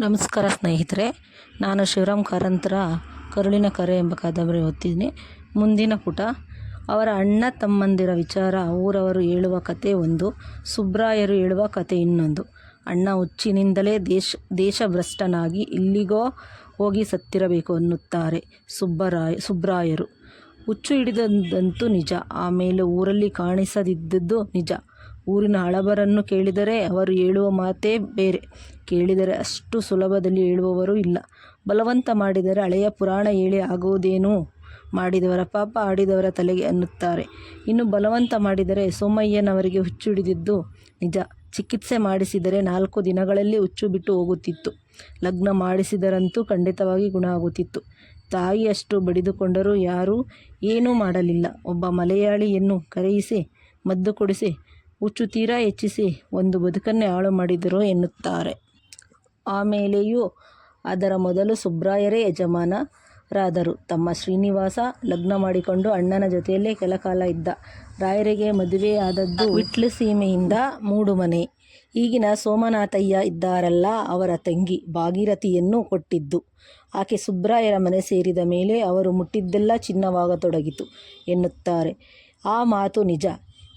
ನಮಸ್ಕಾರ ಸ್ನೇಹಿತರೆ, ನಾನು ಶಿವರಾಮ್ ಕಾರಂತರ, ಕರುಳಿನ ಕರೆ ಎಂಬ ಕಾದಂಬರಿ ಓದ್ತಿದ್ದೀನಿ. ಮುಂದಿನ ಪುಟ, ಅವರ ಅಣ್ಣ ತಮ್ಮಂದಿರ ವಿಚಾರ, ಊರವರು ಹೇಳುವ ಕತೆ ಒಂದು, ಸುಬ್ರಾಯರು ಹೇಳುವ ಕತೆ ಇನ್ನೊಂದು. ಅಣ್ಣ ಹುಚ್ಚಿನಿಂದಲೇ ದೇಶ, ದೇಶಭ್ರಷ್ಟನಾಗಿ ಇಲ್ಲಿಗೋ ಹೋಗಿ ಸತ್ತಿರಬೇಕು ಅನ್ನುತ್ತಾರೆ ಸುಬ್ಬರಾಯ, ಸುಬ್ರಾಯರು. ಹುಚ್ಚು ಹಿಡಿದಂತೂ ನಿಜ, ಆಮೇಲೆ ಊರಲ್ಲಿ ಕಾಣಿಸದಿದ್ದದ್ದು ನಿಜ. ಊರಿನ ಹಳಬರನ್ನು ಕೇಳಿದರೆ ಅವರು ಹೇಳುವ ಮಾತೇ ಬೇರೆ. ಕೇಳಿದರೆ ಅಷ್ಟು ಸುಲಭದಲ್ಲಿ ಹೇಳುವವರು ಇಲ್ಲ. ಬಲವಂತ ಮಾಡಿದರೆ ಹಳೆಯ ಪುರಾಣ ಹೇಳಿ ಆಗುವುದೇನು ಮಾಡಿದವರ ಪಾಪ ಆಡಿದವರ ತಲೆಗೆ ಅನ್ನುತ್ತಾರೆ. ಇನ್ನು ಬಲವಂತ ಮಾಡಿದರೆ ಸೋಮಯ್ಯನವರಿಗೆ ಹುಚ್ಚು ಹಿಡಿದಿದ್ದು ನಿಜ. ಚಿಕಿತ್ಸೆ ಮಾಡಿಸಿದರೆ ನಾಲ್ಕು ದಿನಗಳಲ್ಲಿ ಹುಚ್ಚು ಬಿಟ್ಟು ಹೋಗುತ್ತಿತ್ತು. ಲಗ್ನ ಮಾಡಿಸಿದರಂತೂ ಖಂಡಿತವಾಗಿ ಗುಣ ಆಗುತ್ತಿತ್ತು. ತಾಯಿಯಷ್ಟು ಬಡಿದುಕೊಂಡರೂ ಯಾರೂ ಏನೂ ಮಾಡಲಿಲ್ಲ. ಒಬ್ಬ ಮಲಯಾಳಿಯನ್ನು ಕರೆಯಿಸಿ, ಮದ್ದು ಕೊಡಿಸಿ ಹುಚ್ಚು ತೀರಾ ಹೆಚ್ಚಿಸಿ ಒಂದು ಬದುಕನ್ನೇ ಹಾಳು ಮಾಡಿದರು ಎನ್ನುತ್ತಾರೆ. ಆಮೇಲೆಯೂ ಅದರ ಮೊದಲು ಸುಬ್ರಾಯರೇ ಯಜಮಾನರಾದರು. ತಮ್ಮ ಶ್ರೀನಿವಾಸ ಲಗ್ನ ಮಾಡಿಕೊಂಡು ಅಣ್ಣನ ಜೊತೆಯಲ್ಲೇ ಕೆಲಕಾಲ ಇದ್ದ. ರಾಯರಿಗೆ ಮದುವೆಯಾದದ್ದು ವಿಟ್ಲ ಸೀಮೆಯಿಂದ ಮೂಡುಮನೆ ಈಗಿನ ಸೋಮನಾಥಯ್ಯ ಇದ್ದಾರಲ್ಲ ಅವರ ತಂಗಿ ಭಾಗೀರಥಿಯನ್ನು ಕೊಟ್ಟಿದ್ದು. ಆಕೆ ಸುಬ್ರಾಯರ ಮನೆ ಸೇರಿದ ಮೇಲೆ ಅವರು ಮುಟ್ಟಿದ್ದೆಲ್ಲ ಚಿನ್ನವಾಗತೊಡಗಿತು ಎನ್ನುತ್ತಾರೆ. ಆ ಮಾತು ನಿಜ.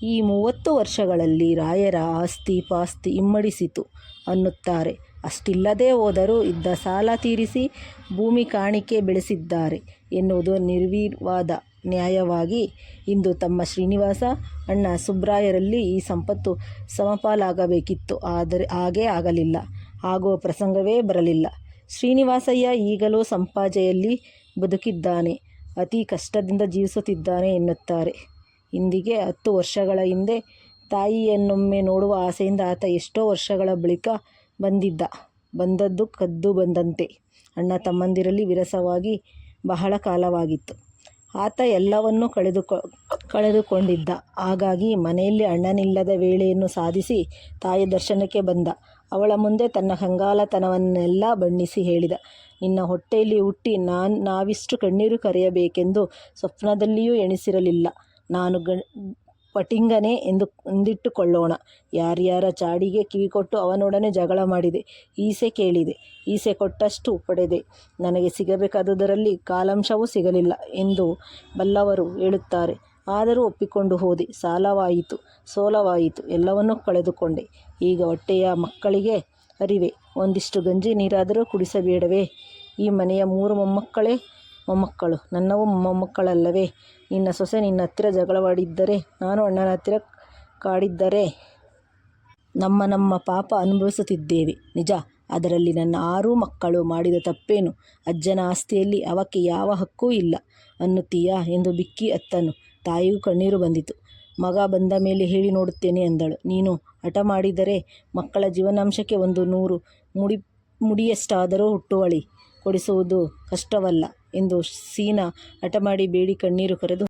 ಈ ಮೂವತ್ತು ವರ್ಷಗಳಲ್ಲಿ ರಾಯರ ಆಸ್ತಿ ಪಾಸ್ತಿ ಇಮ್ಮಡಿಸಿತು ಅನ್ನುತ್ತಾರೆ. ಅಷ್ಟಿಲ್ಲದೆ ಹೋದರೂ ಇದ್ದ ಸಾಲ ತೀರಿಸಿ ಭೂಮಿ ಕಾಣಿಕೆ ಬೆಳೆಸಿದ್ದಾರೆ ಎನ್ನುವುದು ನಿರ್ವಿವಾದ ನ್ಯಾಯವಾಗಿ ಇಂದು ತಮ್ಮ ಶ್ರೀನಿವಾಸ ಅಣ್ಣ ಸುಬ್ರಾಯರಲ್ಲಿ ಈ ಸಂಪತ್ತು ಸಮಪಾಲಾಗಬೇಕಿತ್ತು. ಆದರೆ ಹಾಗೇ ಆಗಲಿಲ್ಲ. ಆಗುವ ಪ್ರಸಂಗವೇ ಬರಲಿಲ್ಲ. ಶ್ರೀನಿವಾಸಯ್ಯ ಈಗಲೂ ಸಂಪಾಜೆಯಲ್ಲಿ ಬದುಕಿದ್ದಾನೆ. ಅತಿ ಕಷ್ಟದಿಂದ ಜೀವಿಸುತ್ತಿದ್ದಾನೆ ಎನ್ನುತ್ತಾರೆ. ಇಂದಿಗೆ ಹತ್ತು ವರ್ಷಗಳ ಹಿಂದೆ ತಾಯಿಯನ್ನೊಮ್ಮೆ ನೋಡುವ ಆಸೆಯಿಂದ ಆತ ಎಷ್ಟೋ ವರ್ಷಗಳ ಬಳಿಕ ಬಂದಿದ್ದ. ಬಂದದ್ದು ಕದ್ದು ಬಂದಂತೆ. ಅಣ್ಣ ತಮ್ಮಂದಿರಲ್ಲಿ ವಿರಸವಾಗಿ ಬಹಳ ಕಾಲವಾಗಿತ್ತು. ಆತ ಎಲ್ಲವನ್ನೂ ಕಳೆದುಕೊ, ಕಳೆದುಕೊಂಡಿದ್ದ. ಹಾಗಾಗಿ ಮನೆಯಲ್ಲಿ ಅಣ್ಣನಿಲ್ಲದ ವೇಳೆಯನ್ನು ಸಾಧಿಸಿ ತಾಯಿ ದರ್ಶನಕ್ಕೆ ಬಂದ. ಅವಳ ಮುಂದೆ ತನ್ನ ಕಂಗಾಲತನವನ್ನೆಲ್ಲ ಬಣ್ಣಿಸಿ ಹೇಳಿದ. ನಿನ್ನ ಹೊಟ್ಟೆಯಲ್ಲಿ ಹುಟ್ಟಿ ನಾನು ನಾವಿಷ್ಟು ಕಣ್ಣೀರು ಕರೆಯಬೇಕೆಂದು ಸ್ವಪ್ನದಲ್ಲಿಯೂ ಎಣಿಸಿರಲಿಲ್ಲ. ನಾನು ಗ, ಪಟಿಂಗನೆ ಎಂದು, ಎಂದಿಟ್ಟುಕೊಳ್ಳೋಣ. ಯಾರ್ಯಾರ ಚಾಡಿಗೆ ಕಿವಿಕೊಟ್ಟು ಅವನೊಡನೆ ಜಗಳ ಮಾಡಿದೆ. ಈಸೆ ಕೇಳಿದೆ. ಈಸೆ ಕೊಟ್ಟಷ್ಟು ಪಡೆದೆ. ನನಗೆ ಸಿಗಬೇಕಾದುದರಲ್ಲಿ ಕಾಲಂಶವೂ ಸಿಗಲಿಲ್ಲ ಎಂದು ಬಲ್ಲವರು ಹೇಳುತ್ತಾರೆ. ಆದರೂ ಒಪ್ಪಿಕೊಂಡು ಹೋದೆ. ಸಾಲವಾಯಿತು. ಸೋಲವಾಯಿತು. ಎಲ್ಲವನ್ನೂ ಕಳೆದುಕೊಂಡೆ. ಈಗ ಹೊಟ್ಟೆಯ ಮಕ್ಕಳಿಗೆ ಅರಿವೆ. ಒಂದಿಷ್ಟು ಗಂಜಿ ನೀರಾದರೂ ಕುಡಿಸಬೇಡವೇ? ಈ ಮನೆಯ ಮೂರು ಮೊಮ್ಮಕ್ಕಳೇ ಮೊಮ್ಮಕ್ಕಳು. ನನ್ನವು ಮೊಮ್ಮಕ್ಕಳಲ್ಲವೇ. ನಿನ್ನ ಸೊಸೆ ನಿನ್ನ ಹತ್ತಿರ ಜಗಳವಾಡಿದ್ದರೆ, ನಾನು ಅಣ್ಣನ ಹತ್ತಿರ ಕಾಡಿದ್ದರೆ ನಮ್ಮ ನಮ್ಮ ಪಾಪ ಅನುಭವಿಸುತ್ತಿದ್ದೇವೆ. ನಿಜ, ಅದರಲ್ಲಿ ನನ್ನ ಆರೂ ಮಕ್ಕಳು. ಮಾಡಿದ ತಪ್ಪೇನು? ಅಜ್ಜನ ಆಸ್ತಿಯಲ್ಲಿ ಅವಕ್ಕೆ ಯಾವ ಹಕ್ಕೂ ಇಲ್ಲ. ಅನ್ನುತ್ತೀಯಾ ಎಂದು ಬಿಕ್ಕಿ ಅತ್ತನು. ತಾಯಿಗೂ ಕಣ್ಣೀರು ಬಂದಿತು. ಮಗ ಬಂದ ಮೇಲೆ ಹೇಳಿ ನೋಡುತ್ತೇನೆ ಎಂದಳು ನೀನು ಹಠ ಮಾಡಿದರೆ ಮಕ್ಕಳ ಜೀವನಾಂಶಕ್ಕೆ ಒಂದು ನೂರು ಮುಡಿ, ಮುಡಿಯಷ್ಟಾದರೂ ಹುಟ್ಟುವಳಿ. ಕೊಡಿಸುವುದು ಕಷ್ಟವಲ್ಲ. ಎಂದು ಸೀನಾ ಹಠ ಮಾಡಿ ಬೇಡಿ ಕಣ್ಣೀರು ಕರೆದು